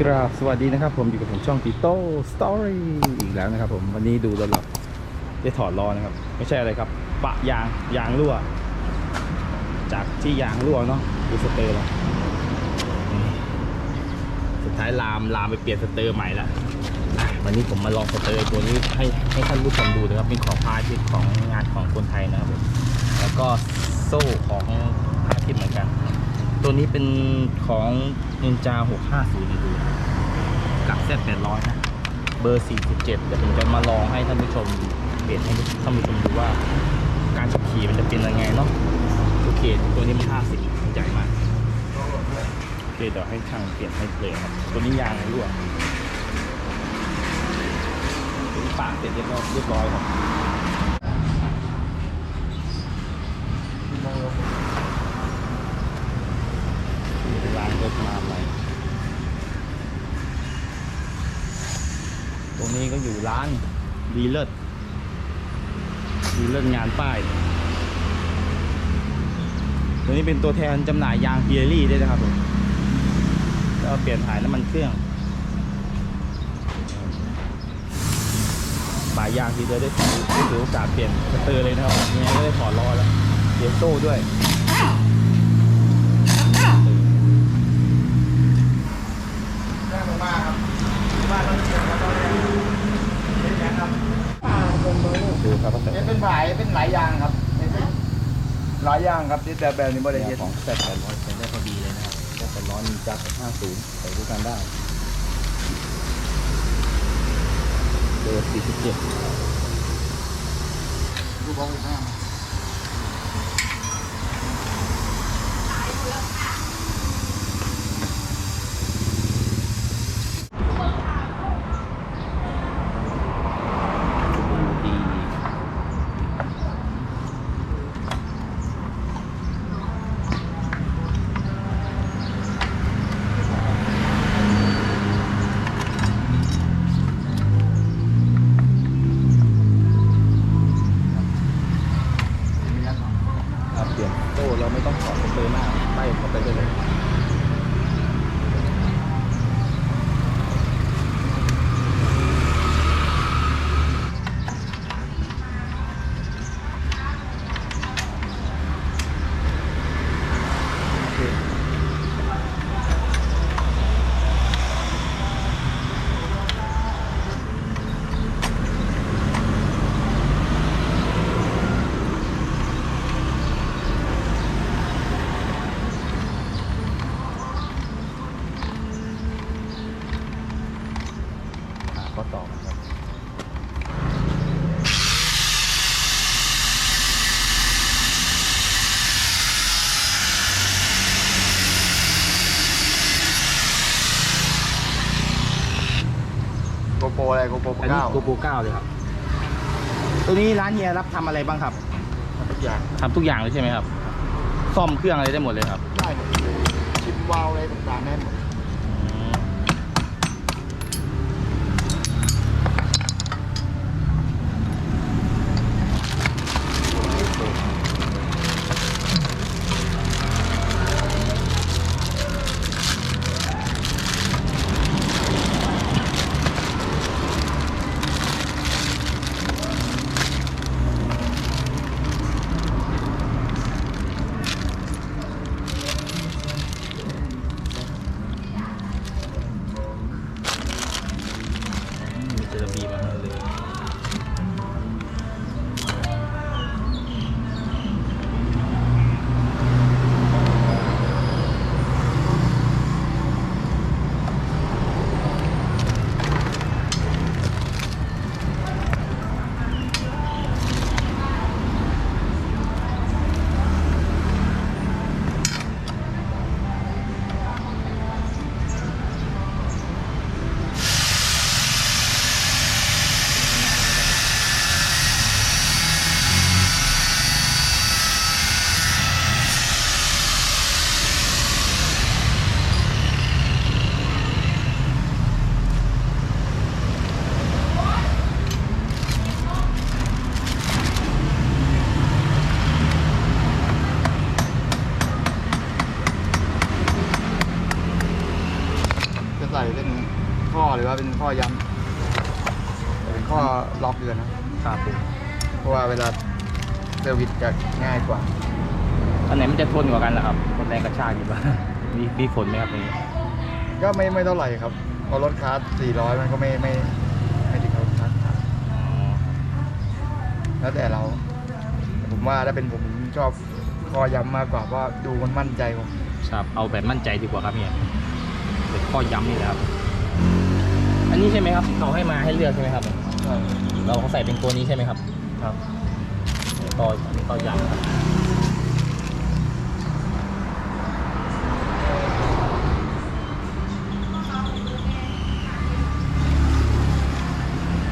กราบสวัสดีนะครับ ผมอยู่กับผมช่องติโต้สตอรี่อีกแล้วนะครับ ผมวันนี้ดูรถเราได้ถอดล้อนะครับ ไม่ใช่อะไรครับ ปะยางยางรั่ว จากที่ยางรั่วเนาะดูสเตอร์ล้วนี่สุดท้ายลามลามไปเปลี่ยนสเตอร์ใหม่ละวันนี้ผมมาลองสเตอร์ตัวนี้ให้ให้ท่านผู้ชมดูนะครับเป็นของพาทิตของงานของคนไทยนะครับผมแล้วก็โซ่ของพาทิตเหมือนกัน ตัวนี้เป็นของนินจา650นี่ดูกับเซต800 นะ เบอร์ 47เดี๋ยวผมจะมาลองให้ท่านผู้ชมเปลี่ยนให้ท่านผู้ชมดูว่า การขับขี่มันจะเป็นยังไงเนาะโอเค ตัวนี้มัน50ใหญ่มากโอเคเดี๋ยวให้ช่างเปลี่ยนให้เลยครับ ตัวนี้ยางรั่วปากเสร็จเรียบร้อยครับนี่เป็นร้านรถ มาใหมตรงนี้ก็อยู่ร้านดีเลิศดีเลิศงานป้าย ตัวนี้เป็นตัวแทนจำหน่ายยางเพียรี่ด้วยนะครับผมก็เปลี่ยนถ่ายน้ำมันเครื่องบ่ายยางทีเดียวได้ถือได้ถือโอกาสเปลี่ยนสเตอร์เลยนะครับยังไงก็ได้ถอดล้อแล้วเปลี่ยนโซ่ด้วย ได้ผมมาครับบ้านเราเสียแล้วตอนนี้เป็นยังครับ ดูครับว่าแต่ เนี่ยเป็น หลายยอย่างครับ หลายอย่างครับที่แต่แบบนี้บริเวณของแต่แปดร้อยเป็นได้พอดีเลยนะครับแต่แปดร้อยมีจักห้าศูนย์ใส่ด้วยกันได้เบอร์สี่สิบเจ็ดดูบอลอีกห้า ดีครับเปลี่ยนโต้เราไม่ต้องถอดสเตอร์หน้าไล่เข้าไปได้เลย หาข้อต่อครับ โกโปรอะไรโกโปรอันนี้เก้าโกโปเก้าเลยครับ ตัวนี้ร้านเฮียรับทำอะไรบ้างครับทุกอย่างทำทุกอย่างเลยใช่ไหมครับ ซ่อมเครื่องอะไรได้หมดเลยครับ ได้หมดชิมวาล์วอะไรต่างๆได้หมด ข้อย้ำแต่เป็นข้อล็อกเดือนนะครับผมเพราะว่าเวลาเซอร์วิสจะง่ายกว่าอันไหนมันจะทนกว่ากันล่ะครับคนแรงกระชากอยู่บ้างมีมีผลไหมครับตรงนี้ก็ไม่ไม่เท่าไหร่ครับเพราะรถคาร์ด400 มันก็ไม่ไม่ไม่ถึงกับรถคาร์ดครับแล้วแต่เราแต่ผมว่าถ้าเป็นผมผมชอบข้อย้ำมากกว่าเพราะดูมันมั่นใจกว่าครับเอาแบบมั่นใจดีกว่าครับเนี่ยเป็นข้อย้ำนี่แหละครับ อันนี้ใช่ไหมครับเขาให้มาให้เลือกใช่ไหมครับใช่เราเขาใส่เป็นตัวนี้ใช่ไหมครับ ครับต่อต่อย้ำครับ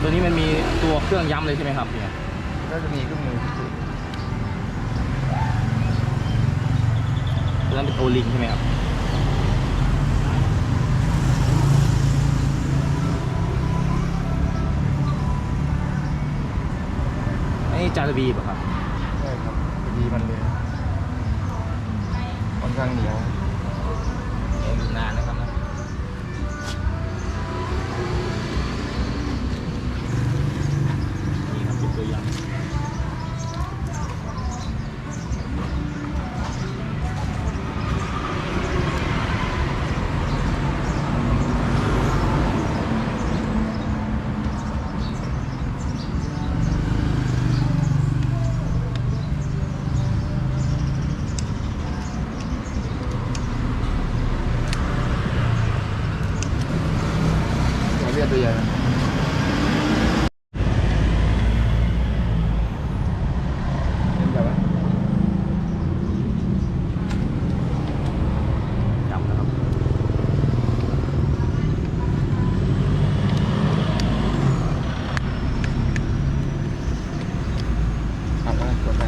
ตัวนี้มันมีตัวเครื่องย้ำเลยใช่ไหมครับเนี่ยก็จะมีเครื่องมือพิเศษตัวนั้นเป็นโอลิงใช่ไหมครับ อันนี้จาระบีป่ะครับ ใช่ครับดีมันเลยค่อนข้างเหนียว เองอยู่นานนะครับนะนี่ครับเป็นตัวอย่าง หัวเรียดตัวใหญ่นะเห็นแบบว่า จำนะครับ หักแล้วกดไป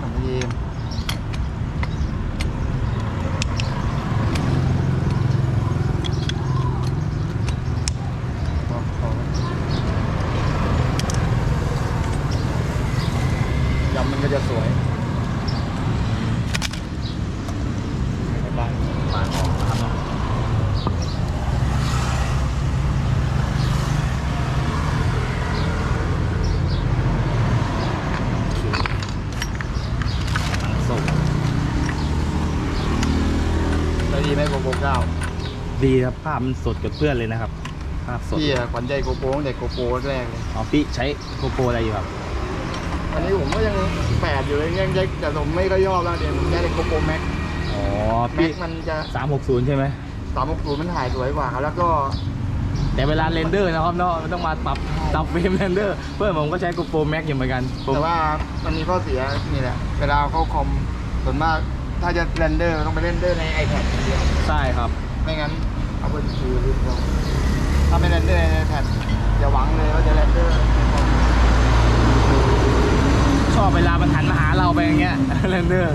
ทำเย็นพอพอแล้วยำมันก็ จะสวยไม่บางมาออกนะครับเนาะหนังส้มได้ดีไหมโกโก้เก้าดีครับภาพมันสดกับเพื่อนเลยนะครับ ภาพสดพี่อะขวัญใจโกโก้ตั้งแต่โกโก้แรกเลยอ๋อพี่ใช้โกโปรอะไรอยู่ครับ อันนี้ผมก็ยังแปดอยู่เลยยังยังแต่ผมไม่ก็ยอบแล้วเดี๋ยวผมได้โกโก้แม็กอ๋อแม็พี่กมันจะสามหกศูนย์ใช่ไหม สามหกศูนย์มันถ่ายสวยกว่าครับแล้วก็แต่เวลาเรนเดอร์นะครับเนาะมันต้องมาปรับปรับเฟรมเรนเดอร์ เพื่อนผมก็ใช้โกโปรแม็กอยู่เหมือนกันผมแต่ว่ามันมีข้อเสียนี่แหละเวลาเข้าคอมส่วนมากถ้าจะเรนเดอร์ต้องไปเรนเดอร์ใน iPad อย่างเดียวใช่ครับ ไม่งั้นเอาไปถือลืมเราถ้าไม่เรนเดอร์ใน iPad อย่าหวังเลยว่าจะเรนเดอร์ในค อมชอบเวลามันหันมาหาเราไปอย่างเงี้ยเรนเดอร์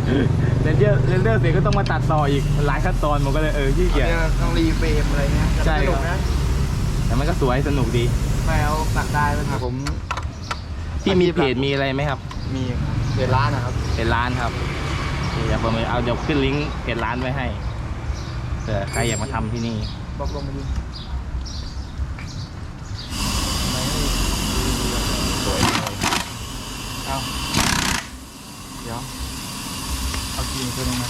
เรนเดอร์เรนเดอร์เสร็จก็ต้องมาตัดต่ออีกหลายขั้นตอนผมก็เลยเออขี้เกียจเนี่ยต้องรีเฟรมอะไรเงี้ยใช่สครับนุกนะแต่มันก็สวยสนุกดีไม่เอาตัดได้ไหมครับผมพี่มีเพจมีอะไรไหมครับ มีครับเพจร้านนะครับเป็นร้านครับเดี๋ยวผมเอาเดี๋ยวขึ้นลิงก์เพจร้านไว้ให้เผื่อใครอยากมาทำที่นี่บอกลงมาดิ สวย เอาเดี๋ยว เอากินตัวนึงมา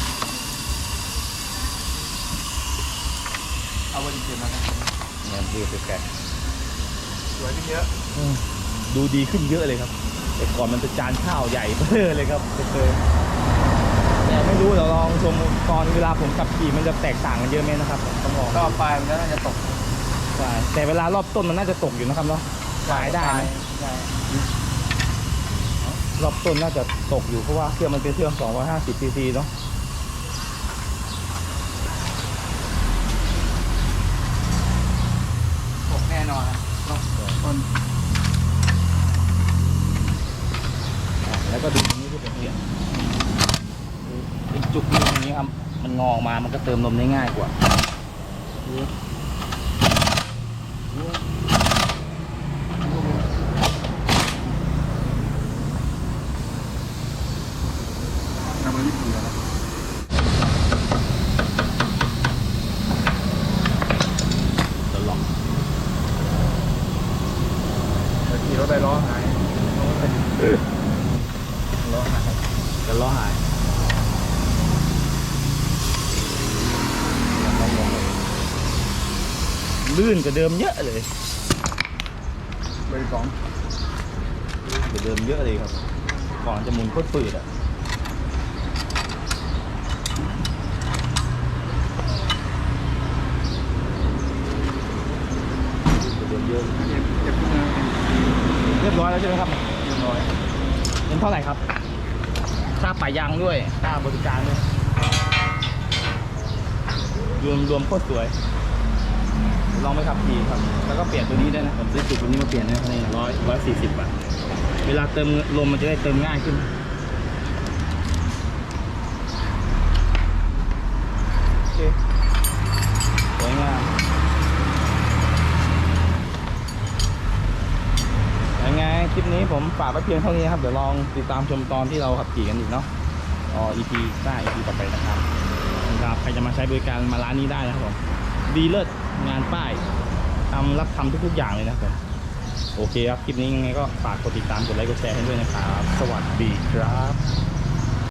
เอาวันเจ็ดมาครับเนี่ยดูสแกนสวยขึ้นเยอะดูดีขึ้นเยอะเลยครับแต่ก่อนมันเป็นจานข้าวใหญ่เบ้อเลยครับเคยแต่ไม่รู้เดี๋ยวลองชมตอนเวลาผมขับขี่มันจะแตกต่างกันเยอะไหมนะครับต้องลองก็ปลายมันก็น่าจะตกใช่แต่เวลารอบต้นมันน่าจะตกอยู่นะครับเนาะขายได้ไหมใช่ รอบต้นน่าจะตกอยู่เพราะว่าเครื่องมันเป็นเครื่อง 250ซีซีเนาะตกแน่นอนรอบต้นแล้วก็ดูตรงนี้ที่ผนเห็นเป็นจุกตรงนี้ครับ มันงอออกมามันก็เติมลมได้ง่ายกว่า ทำมาญี่ปุ่นแล้วตลอดแต่ขี่รถไปล้อหายล้อหายจะล้อหายลื่นกว่าเดิมเยอะเลยไปสองกว่าเดิมเยอะเลยครับ ก่อนจะหมุนโคตรฝืดอะ กว่า เดิมเยอะเลยเก็บเก็บเรียบร้อยแล้วใช่ไหมครับเรียบร้อยเงินเท่าไหร่ครับค่าป่ายางด้วยค่าบริการด้วยรวมรวมโคตรสวย ลองไปขับขี่ครับ แล้วก็เปลี่ยนตัวนี้ได้วยนะผมซื้อจุดตัวนี้มาเปลี่ยนนะนี่ร้อยร้อยสี่สิบบาท เวลาเติมลมมันจะได้เติมง่ายขึ้น โอเค สวยงาม ยังไง คลิปนี้ผมฝากไว้เพียงเท่านี้นะครับเดี๋ยวลองติดตามชมตอนที่เราขับขี่กันอีกเนาะอ๋อ EP หน้า EP ต่อไปนะครับครับใครจะมาใช้บริการมาร้านนี้ได้นะครับผมดีเลิศงานป้ายทำรับทำทุกๆอย่างเลยนะครับผมโอเคครับ คลิปนี้ยังไงก็ฝากกดติดตามกดไลค์กดแชร์ให้ด้วยนะครับ สวัสดีครับ